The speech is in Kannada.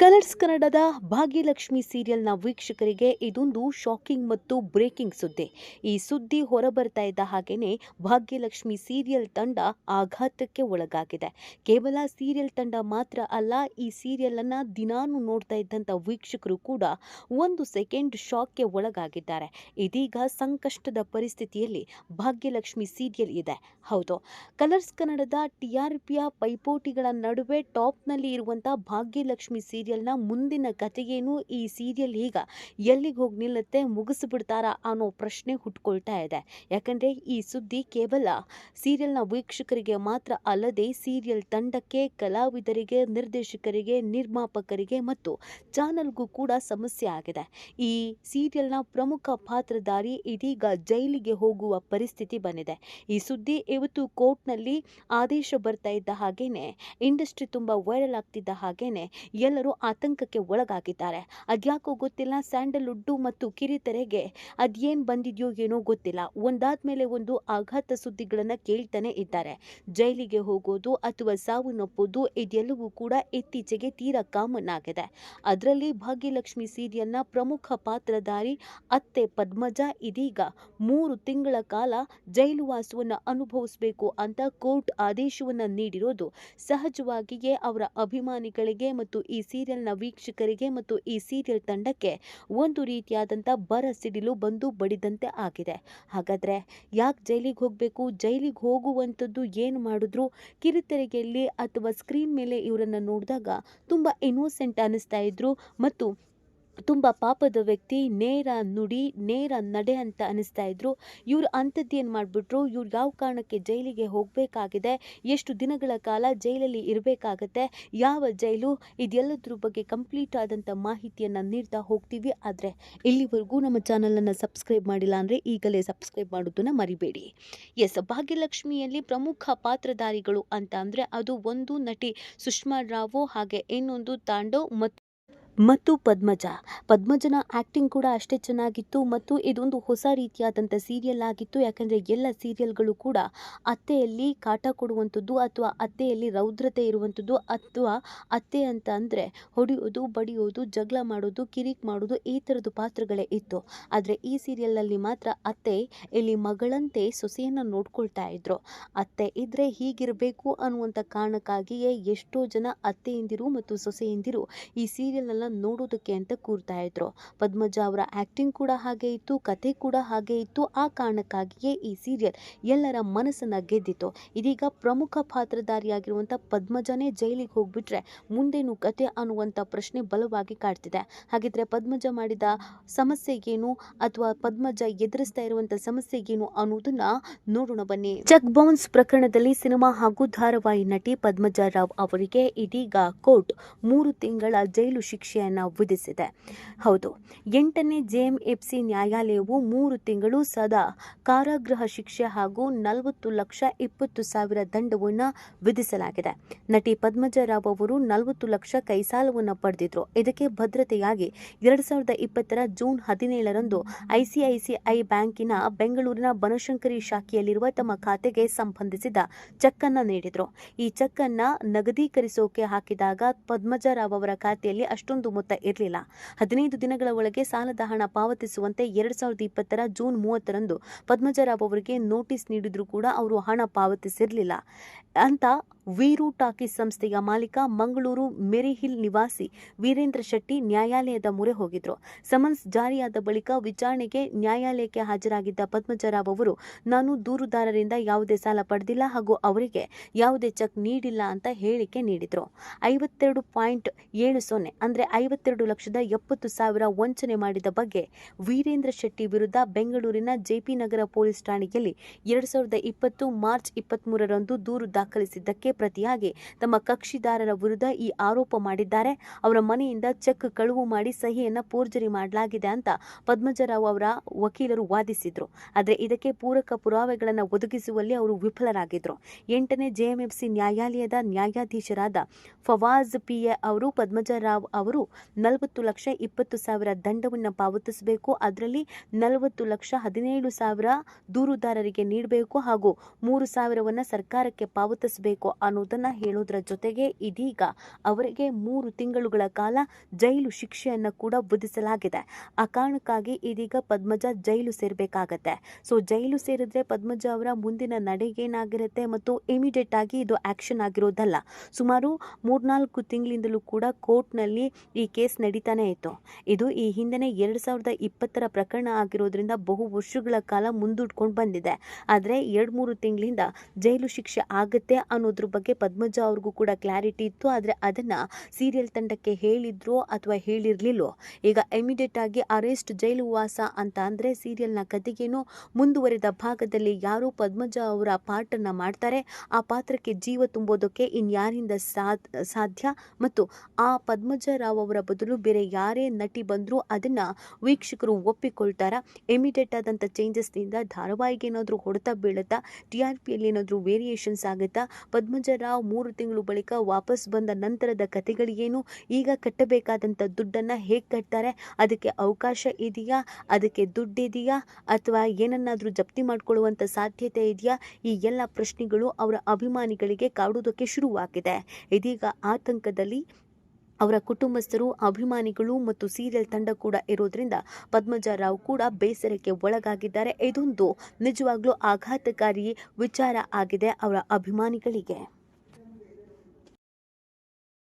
ಕಲರ್ಸ್ ಕನ್ನಡದ ಭಾಗ್ಯಲಕ್ಷ್ಮಿ ಸೀರಿಯಲ್ನ ವೀಕ್ಷಕರಿಗೆ ಇದೊಂದು ಶಾಕಿಂಗ್ ಮತ್ತು ಬ್ರೇಕಿಂಗ್ ಸುದ್ದಿ. ಈ ಸುದ್ದಿ ಹೊರಬರ್ತಾ ಇದ್ದ ಹಾಗೇನೆ ಭಾಗ್ಯಲಕ್ಷ್ಮಿ ಸೀರಿಯಲ್ ತಂಡ ಆಘಾತಕ್ಕೆ ಒಳಗಾಗಿದೆ. ಕೇವಲ ಸೀರಿಯಲ್ ತಂಡ ಮಾತ್ರ ಅಲ್ಲ, ಈ ಸೀರಿಯಲನ್ನು ದಿನಾನು ನೋಡ್ತಾ ಇದ್ದಂಥ ವೀಕ್ಷಕರು ಕೂಡ ಒಂದು ಸೆಕೆಂಡ್ ಶಾಕ್ಗೆ ಒಳಗಾಗಿದ್ದಾರೆ. ಇದೀಗ ಸಂಕಷ್ಟದ ಪರಿಸ್ಥಿತಿಯಲ್ಲಿ ಭಾಗ್ಯಲಕ್ಷ್ಮಿ ಸೀರಿಯಲ್ ಇದೆ. ಹೌದು, ಕಲರ್ಸ್ ಕನ್ನಡದ ಟಿಆರ್ಪಿಯ ಪೈಪೋಟಿಗಳ ನಡುವೆ ಟಾಪ್ನಲ್ಲಿ ಇರುವಂಥ ಭಾಗ್ಯಲಕ್ಷ್ಮಿ ಸೀರಿಯಲ್ನ ಮುಂದಿನ ಕಥೆಗೇನು ಈ ಸೀರಿಯಲ್ ಈಗ ಎಲ್ಲಿಗೆ ಹೋಗಿ ನಿಲ್ಲುತ್ತೆ, ಮುಗಿಸ್ಬಿಡ್ತಾರಾ ಅನ್ನೋ ಪ್ರಶ್ನೆ ಹುಟ್ಕೊಳ್ತಾ ಇದೆ. ಯಾಕಂದರೆ ಈ ಸುದ್ದಿ ಕೇವಲ ಸೀರಿಯಲ್ನ ವೀಕ್ಷಕರಿಗೆ ಮಾತ್ರ ಅಲ್ಲದೆ ಸೀರಿಯಲ್ ತಂಡಕ್ಕೆ, ಕಲಾವಿದರಿಗೆ, ನಿರ್ದೇಶಕರಿಗೆ, ನಿರ್ಮಾಪಕರಿಗೆ ಮತ್ತು ಚಾನಲ್ಗೂ ಕೂಡ ಸಮಸ್ಯೆ ಆಗಿದೆ. ಈ ಸೀರಿಯಲ್ನ ಪ್ರಮುಖ ಪಾತ್ರಧಾರಿ ಇದೀಗ ಜೈಲಿಗೆ ಹೋಗುವ ಪರಿಸ್ಥಿತಿ ಬಂದಿದೆ. ಈ ಸುದ್ದಿ ಇವತ್ತು ಕೋರ್ಟ್ನಲ್ಲಿ ಆದೇಶ ಬರ್ತಾ ಇದ್ದ ಹಾಗೇನೆ, ಇಂಡಸ್ಟ್ರಿ ತುಂಬ ವೈರಲ್ ಆಗ್ತಿದ್ದ ಹಾಗೇನೆ ಎಲ್ಲರೂ ಆತಂಕಕ್ಕೆ ಒಳಗಾಗಿದ್ದಾರೆ. ಅದ್ಯಾಕೋ ಗೊತ್ತಿಲ್ಲ? ಸ್ಯಾಂಡಲ್ವುಡ್ಡು ಮತ್ತು ಕಿರಿತೆರೆಗೆ ಅದೇನು ಬಂದಿದ್ಯೋ ಏನೋ ಗೊತ್ತಿಲ್ಲ. ಒಂದಾದ್ಮೇಲೆ ಒಂದು ಆಘಾತ ಸುದ್ದಿಗಳನ್ನು ಕೇಳ್ತಾನೆ ಇದ್ದಾರೆ. ಜೈಲಿಗೆ ಹೋಗೋದು ಅಥವಾ ಸಾವನ್ನಪ್ಪೋದು ಇದೆಲ್ಲವೂ ಕೂಡ ಇತ್ತೀಚೆಗೆ ತೀರಾ ಕಾಮನ್ ಆಗಿದೆ. ಅದರಲ್ಲಿ ಭಾಗ್ಯಲಕ್ಷ್ಮಿ ಸೀರಿಯಲ್ನ ಪ್ರಮುಖ ಪಾತ್ರಧಾರಿ ಅತ್ತೆ ಪದ್ಮಜ ಇದೀಗ ಮೂರು ತಿಂಗಳ ಕಾಲ ಜೈಲು ವಾಸವನ್ನು ಅನುಭವಿಸಬೇಕು ಅಂತ ಕೋರ್ಟ್ ಆದೇಶವನ್ನ ನೀಡಿರೋದು. ಸಹಜವಾಗಿಯೇ ಅವರ ಅಭಿಮಾನಿಗಳಿಗೆ ಮತ್ತು ಈ ಸೀರಿಯಲ್ನ ವೀಕ್ಷಕರಿಗೆ ಮತ್ತು ಈ ಸೀರಿಯಲ್ ತಂಡಕ್ಕೆ ಒಂದು ರೀತಿಯಾದಂಥ ಬರ ಸಿಡಿಲು ಬಂದು ಬಡಿದಂತೆ ಆಗಿದೆ. ಹಾಗಾದರೆ ಯಾಕೆ ಜೈಲಿಗೆ ಹೋಗಬೇಕು? ಜೈಲಿಗೆ ಹೋಗುವಂಥದ್ದು ಏನು ಮಾಡಿದ್ರು? ಕಿರುತೆರೆಗೆಯಲ್ಲಿ ಅಥವಾ ಸ್ಕ್ರೀನ್ ಮೇಲೆ ಇವರನ್ನು ನೋಡಿದಾಗ ತುಂಬ ಇನ್ನೋಸೆಂಟ್ ಅನ್ನಿಸ್ತಾ ಇದ್ರು. ಮತ್ತು ತುಂಬ ಪಾಪದ ವ್ಯಕ್ತಿ, ನೇರ ನುಡಿ, ನೇರ ನಡೆ ಅಂತ ಅನಿಸ್ತಾ ಇದ್ರು. ಇವ್ರು ಅಂಥದ್ದೇನು ಮಾಡಿಬಿಟ್ರು? ಇವ್ರು ಯಾವ ಕಾರಣಕ್ಕೆ ಜೈಲಿಗೆ ಹೋಗಬೇಕಾಗಿದೆ? ಎಷ್ಟು ದಿನಗಳ ಕಾಲ ಜೈಲಲ್ಲಿ ಇರಬೇಕಾಗತ್ತೆ? ಯಾವ ಜೈಲು? ಇದೆಲ್ಲದ್ರ ಬಗ್ಗೆ ಕಂಪ್ಲೀಟ್ ಆದಂಥ ಮಾಹಿತಿಯನ್ನು ನೀಡ್ತಾ ಹೋಗ್ತೀವಿ. ಆದರೆ ಇಲ್ಲಿವರೆಗೂ ನಮ್ಮ ಚಾನಲನ್ನು ಸಬ್ಸ್ಕ್ರೈಬ್ ಮಾಡಿಲ್ಲ ಅಂದರೆ ಈಗಲೇ ಸಬ್ಸ್ಕ್ರೈಬ್ ಮಾಡೋದನ್ನು ಮರಿಬೇಡಿ. ಎಸ್, ಭಾಗ್ಯಲಕ್ಷ್ಮಿಯಲ್ಲಿ ಪ್ರಮುಖ ಪಾತ್ರಧಾರಿಗಳು ಅಂತ ಅಂದರೆ ಅದು ಒಂದು ನಟಿ ಸುಷ್ಮಾ ರಾವ್ ಹಾಗೆ ಇನ್ನೊಂದು ತಾಂಡವ್ ಮತ್ತು ಮತ್ತು ಪದ್ಮಜ. ಪದ್ಮಜನ ಆ್ಯಕ್ಟಿಂಗ್ ಕೂಡ ಅಷ್ಟೇ ಚೆನ್ನಾಗಿತ್ತು ಮತ್ತು ಇದೊಂದು ಹೊಸ ರೀತಿಯಾದಂಥ ಸೀರಿಯಲ್ ಆಗಿತ್ತು. ಯಾಕಂದರೆ ಎಲ್ಲ ಸೀರಿಯಲ್ಗಳು ಕೂಡ ಅತ್ತೆಯಲ್ಲಿ ಕಾಟ ಕೊಡುವಂಥದ್ದು ಅಥವಾ ಅತ್ತೆಯಲ್ಲಿ ರೌದ್ರತೆ ಇರುವಂಥದ್ದು ಅಥವಾ ಅತ್ತೆ ಅಂತ ಅಂದರೆ ಹೊಡೆಯೋದು, ಬಡಿಯೋದು, ಜಗಳ ಮಾಡೋದು, ಕಿರಿಕ್ ಮಾಡೋದು ಈ ಥರದ್ದು ಪಾತ್ರಗಳೇ ಇತ್ತು. ಆದರೆ ಈ ಸೀರಿಯಲ್ನಲ್ಲಿ ಮಾತ್ರ ಅತ್ತೆ ಇಲ್ಲಿ ಮಗಳಂತೆ ಸೊಸೆಯನ್ನು ನೋಡ್ಕೊಳ್ತಾ ಇದ್ರು. ಅತ್ತೆ ಇದ್ರೆ ಹೀಗಿರಬೇಕು ಅನ್ನುವಂಥ ಕಾರಣಕ್ಕಾಗಿಯೇ ಎಷ್ಟೋ ಜನ ಅತ್ತೆಯಿಂದಿರು ಮತ್ತು ಸೊಸೆಯಿಂದಿರು ಈ ಸೀರಿಯಲ್ನೆಲ್ಲ ನೋಡೋದಕ್ಕೆ ಅಂತ ಕೂರ್ತಾ ಇದ್ರು. ಪದ್ಮಜ ಅವರ ಆ್ಯಕ್ಟಿಂಗ್ ಕೂಡ ಹಾಗೆ ಇತ್ತು ಕತೆ ಕೂಡ ಹಾಗೆ ಇತ್ತು. ಆ ಕಾರಣಕ್ಕಾಗಿಯೇ ಈ ಸೀರಿಯಲ್ ಎಲ್ಲರ ಮನಸ್ಸನ್ನು ಗೆದ್ದಿತ್ತು. ಇದೀಗ ಪ್ರಮುಖ ಪಾತ್ರಧಾರಿಯಾಗಿರುವಂಥ ಪದ್ಮಜನೇ ಜೈಲಿಗೆ ಹೋಗ್ಬಿಟ್ರೆ ಮುಂದೇನು ಕತೆ ಅನ್ನುವಂಥ ಪ್ರಶ್ನೆ ಬಲವಾಗಿ ಕಾಡ್ತಿದೆ. ಹಾಗಿದ್ರೆ ಪದ್ಮಜ ಮಾಡಿದ ಸಮಸ್ಯೆ ಏನು? ಅಥವಾ ಪದ್ಮಜ ಎದುರಿಸ್ತಾ ಇರುವಂಥ ಸಮಸ್ಯೆ ಏನು ಅನ್ನೋದನ್ನ ನೋಡೋಣ ಬನ್ನಿ. ಚೆಕ್ ಬೌನ್ಸ್ ಪ್ರಕರಣದಲ್ಲಿ ಸಿನಿಮಾ ಹಾಗೂ ಧಾರಾವಾಹಿ ನಟಿ ಪದ್ಮಜ ರಾವ್ ಅವರಿಗೆ ಇದೀಗ ಕೋರ್ಟ್ ಮೂರು ತಿಂಗಳ ಜೈಲು ಶಿಕ್ಷೆಯನ್ನ ವಿಧಿಸಿದೆ. ಹೌದು, ಎಂಟನೇ ಜೆಎಂಎಫ್ಸಿ ನ್ಯಾಯಾಲಯವು ಮೂರು ತಿಂಗಳು ಸದಾ ಕಾರಾಗೃಹ ಶಿಕ್ಷೆ ಹಾಗೂ ನಲವತ್ತು ಲಕ್ಷ ಇಪ್ಪತ್ತು ಸಾವಿರ ದಂಡವನ್ನು ವಿಧಿಸಲಾಗಿದೆ. ನಟಿ ಪದ್ಮಜರಾವ್ ಅವರು ನಲವತ್ತು ಲಕ್ಷ ಕೈಸಾಲವನ್ನು ಪಡೆದಿದ್ರು. ಇದಕ್ಕೆ ಭದ್ರತೆಯಾಗಿ ಎರಡು ಸಾವಿರದ ಇಪ್ಪತ್ತರ ಜೂನ್ ಹದಿನೇಳರಂದು ಐಸಿಐಸಿಐ ಬ್ಯಾಂಕಿನ ಬೆಂಗಳೂರಿನ ಬನಶಂಕರಿ ಶಾಖೆಯಲ್ಲಿರುವ ತಮ್ಮ ಖಾತೆಗೆ ಸಂಬಂಧಿಸಿದ ಚೆಕ್ ಅನ್ನು ನೀಡಿದ್ರು. ಈ ಚೆಕ್ ಅನ್ನ ನಗದೀಕರಿಸೋಕೆ ಹಾಕಿದಾಗ ಪದ್ಮಜರಾವ್ ಅವರ ಖಾತೆಯಲ್ಲಿ ಅಷ್ಟೊಂದು ಮೊತ್ತ ಇರಲಿಲ್ಲ. ಹದಿನೈದು ದಿನಗಳ ಒಳಗೆ ಸಾಲದ ಹಣ ಪಾವತಿಸುವಂತೆ ಎರಡ್ ಸಾವಿರದ ಇಪ್ಪತ್ತರ ಜೂನ್ ಮೂವತ್ತರಂದು ಪದ್ಮಜರಾವ್ ಅವರಿಗೆ ನೋಟಿಸ್ ನೀಡಿದ್ರು ಕೂಡ ಅವರು ಹಣ ಪಾವತಿಸಿರಲಿಲ್ಲ. ಅಂತ ವೀರು ಟಾಕೀಸ್ ಸಂಸ್ಥೆಯ ಮಾಲೀಕ ಮಂಗಳೂರು ಮೆರಿಹಿಲ್ ನಿವಾಸಿ ವೀರೇಂದ್ರ ಶೆಟ್ಟಿ ನ್ಯಾಯಾಲಯದ ಮೊರೆ ಹೋಗಿದ್ರು. ಸಮನ್ಸ್ ಜಾರಿಯಾದ ಬಳಿಕ ವಿಚಾರಣೆಗೆ ನ್ಯಾಯಾಲಯಕ್ಕೆ ಹಾಜರಾಗಿದ್ದ ಪದ್ಮಜರಾವ್ ಅವರು, ನಾನು ದೂರುದಾರರಿಂದ ಯಾವುದೇ ಸಾಲ ಪಡೆದಿಲ್ಲ ಹಾಗೂ ಅವರಿಗೆ ಯಾವುದೇ ಚೆಕ್ ನೀಡಿಲ್ಲ ಅಂತ ಹೇಳಿಕೆ ನೀಡಿದ್ರು. ಐವತ್ತೆರಡು ಪಾಯಿಂಟ್ ಏಳು ಸೊನ್ನೆ ಅಂದರೆ ಐವತ್ತೆರಡು ಲಕ್ಷದ ಎಪ್ಪತ್ತು ಸಾವಿರ ವಂಚನೆ ಮಾಡಿದ ಬಗ್ಗೆ ವೀರೇಂದ್ರ ಶೆಟ್ಟಿ ವಿರುದ್ಧ ಬೆಂಗಳೂರಿನ ಜೆಪಿ ನಗರ ಪೊಲೀಸ್ ಠಾಣೆಯಲ್ಲಿ ಎರಡು ಸಾವಿರದ ಇಪ್ಪತ್ತು ಮಾರ್ಚ್ ಇಪ್ಪತ್ಮೂರರಂದು ದೂರು ದಾಖಲಿಸಿದ್ದಕ್ಕೆ ಪ್ರತಿಯಾಗಿ ತಮ್ಮ ಕಕ್ಷಿದಾರರ ವಿರುದ್ಧ ಈ ಆರೋಪ ಮಾಡಿದ್ದಾರೆ. ಅವರ ಮನೆಯಿಂದ ಚೆಕ್ ಕಳುವು ಮಾಡಿ ಸಹಿಯನ್ನ ಪೋರ್ಜರಿ ಮಾಡಲಾಗಿದೆ ಅಂತ ಪದ್ಮಜರಾವ್ ಅವರ ವಕೀಲರು ವಾದಿಸಿದ್ರು. ಆದರೆ ಇದಕ್ಕೆ ಪೂರಕ ಪುರಾವೆಗಳನ್ನು ಒದಗಿಸುವಲ್ಲಿ ಅವರು ವಿಫಲರಾಗಿದ್ರು. ಎಂಟನೇ ಜೆಎಂಎಫ್ಸಿ ನ್ಯಾಯಾಲಯದ ನ್ಯಾಯಾಧೀಶರಾದ ಫವಾಜ್ ಪಿಎ ಅವರು ಪದ್ಮಜರಾವ್ ಅವರು ನಲವತ್ತು ಲಕ್ಷ ಇಪ್ಪತ್ತು ಸಾವಿರ ದಂಡವನ್ನು ಪಾವತಿಸಬೇಕು. ಅದರಲ್ಲಿ ನಲವತ್ತು ಲಕ್ಷ ಹದಿನೇಳು ಸಾವಿರ ದೂರುದಾರರಿಗೆ ನೀಡಬೇಕು ಹಾಗೂ ಮೂರು ಸಾವಿರವನ್ನು ಸರ್ಕಾರಕ್ಕೆ ಪಾವತಿಸಬೇಕು. ಅನ್ನೋದನ್ನ ಹೇಳೋದ್ರ ಜೊತೆಗೆ ಇದೀಗ ಅವರಿಗೆ ಮೂರು ತಿಂಗಳುಗಳ ಕಾಲ ಜೈಲು ಶಿಕ್ಷೆಯನ್ನು ಕೂಡ ವಿಧಿಸಲಾಗಿದೆ. ಆ ಕಾರಣಕ್ಕಾಗಿ ಇದೀಗ ಪದ್ಮಜ ಜೈಲು ಸೇರಬೇಕಾಗತ್ತೆ. ಸೊ ಜೈಲು ಸೇರಿದ್ರೆ ಪದ್ಮಜ ಅವರ ಮುಂದಿನ ನಡೆಗೇನಾಗಿರುತ್ತೆ ಮತ್ತು ಇಮಿಡಿಯೇಟ್ ಆಗಿ ಇದು ಆಕ್ಷನ್ ಆಗಿರೋದಲ್ಲ. ಸುಮಾರು ಮೂರ್ನಾಲ್ಕು ತಿಂಗಳಿಂದಲೂ ಕೂಡ ಕೋರ್ಟ್ನಲ್ಲಿ ಈ ಕೇಸ್ ನಡೀತಾನೆ ಇತ್ತು. ಇದು ಈ ಹಿಂದೆನೇ ಎರಡು ಸಾವಿರದ ಇಪ್ಪತ್ತರ ಪ್ರಕರಣ ಆಗಿರೋದ್ರಿಂದ ಬಹು ವರ್ಷಗಳ ಕಾಲ ಮುಂದೂಡ್ಕೊಂಡು ಬಂದಿದೆ. ಆದರೆ ಎರಡು ಮೂರು ತಿಂಗಳಿಂದ ಜೈಲು ಶಿಕ್ಷೆ ಆಗುತ್ತೆ ಅನ್ನೋದ್ರ ಬಗ್ಗೆ ಪದ್ಮಜ ಅವ್ರಿಗೂ ಕೂಡ ಕ್ಲಾರಿಟಿ ಇತ್ತು. ಆದರೆ ಅದನ್ನು ಸೀರಿಯಲ್ ತಂಡಕ್ಕೆ ಹೇಳಿದ್ರೋ ಅಥವಾ ಹೇಳಿರ್ಲಿಲ್ಲೋ? ಈಗ ಇಮಿಡಿಯೇಟ್ ಆಗಿ ಅರೆಸ್ಟ್ ಜೈಲು ವಾಸ ಅಂತ ಅಂದರೆ ಸೀರಿಯಲ್ನ ಕತೆಗೇನು ಮುಂದುವರೆದ ಭಾಗದಲ್ಲಿ ಯಾರು ಪದ್ಮಜ ಅವರ ಪಾಠನ ಮಾಡ್ತಾರೆ. ಆ ಪಾತ್ರಕ್ಕೆ ಜೀವ ತುಂಬೋದಕ್ಕೆ ಇನ್ಯಾರಿಂದ ಸಾಧ್ ಸಾಧ್ಯ? ಮತ್ತು ಆ ಪದ್ಮಜ ರಾವ್ ಅವರ ಬದಲು ಬೇರೆ ಯಾರೇ ನಟಿ ಬಂದರೂ ಅದನ್ನು ವೀಕ್ಷಕರು ಒಪ್ಪಿಕೊಳ್ತಾರ? ಇಮಿಡಿಯೇಟ್ ಆದಂಥ ಚೇಂಜಸ್ನಿಂದ ಧಾರಾವಾಹಿಗೆ ಏನಾದರೂ ಹೊಡೆತ ಬೀಳುತ್ತಾ? ಟಿ ಆರ್ ಪಿಯಲ್ಲಿ ಏನಾದರೂ ವೇರಿಯೇಷನ್ಸ್ ಆಗುತ್ತಾ? ಪದ್ಮಜ ರಾವ್ ಮೂರು ತಿಂಗಳು ಬಳಿಕ ವಾಪಸ್ ಬಂದ ನಂತರದ ಕತೆಗಳಿಗೇನು ಈಗ ಕಟ್ಟಬೇಕಾದಂಥ ದುಡ್ಡನ್ನು ಹೇಗೆ ಕಟ್ತಾರೆ? ಅದಕ್ಕೆ ಅವಕಾಶ ಇದೆಯಾ? ಅದಕ್ಕೆ ದುಡ್ಡಿದೆಯಾ? ಅಥವಾ ಏನನ್ನಾದರೂ ಜಪ್ತಿ ಮಾಡಿಕೊಳ್ಳುವಂಥ ಸಾಧ್ಯತೆ ಇದೆಯಾ? ಈ ಎಲ್ಲ ಪ್ರಶ್ನೆಗಳು ಅವರ ಅಭಿಮಾನಿಗಳಿಗೆ ಕಾಡುವುದಕ್ಕೆ ಶುರುವಾಗಿದೆ. ಇದೀಗ ಆತಂಕದಲ್ಲಿ ಅವರ ಕುಟುಂಬಸ್ಥರು, ಅಭಿಮಾನಿಗಳು ಮತ್ತು ಸೀರಿಯಲ್ ತಂಡ ಕೂಡ ಇರೋದ್ರಿಂದ ಪದ್ಮಜ ರಾವ್ ಕೂಡ ಬೇಸರಕ್ಕೆ ಒಳಗಾಗಿದ್ದಾರೆ. ಇದೊಂದು ನಿಜವಾಗ್ಲೂ ಆಘಾತಕಾರಿ ವಿಚಾರ ಆಗಿದೆ ಅವರ ಅಭಿಮಾನಿಗಳಿಗೆ.